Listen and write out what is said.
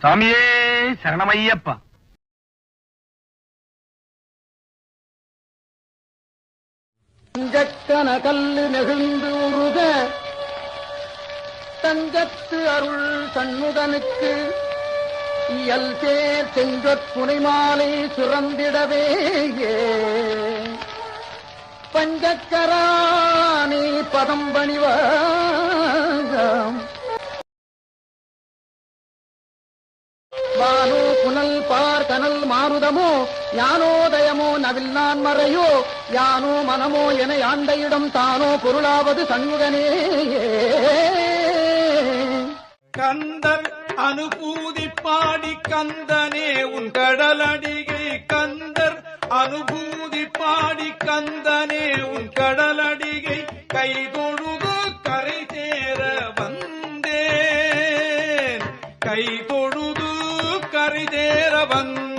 சாமியே சரணமையப்பா. தங்கக்கன கல்லு நெகிழ்ந்து உருக தங்கத்து அருள் சண்முகனுக்கு இயல் சேர் செங்கற் புனைமாலை சுரந்திடவே பஞ்சக்கராணி பதம்பணி வானோ புனல் பார் கனல் மாருதமோ ஞானோதயமோ நவில் நான் மறையோ யானோ மனமோ என ஆண்டையிடம் தானோ பொருளாவது சண்முகனே. கந்தர் அனுபூதி பாடி கந்தனே உன் கடலடிகை கந்தர் அனுபூதி பாடி கந்தனே உன் கடலடிகை கை தொழுது கரை சேர வந்தேன். கை தொழு கரை சேர வந்தேன்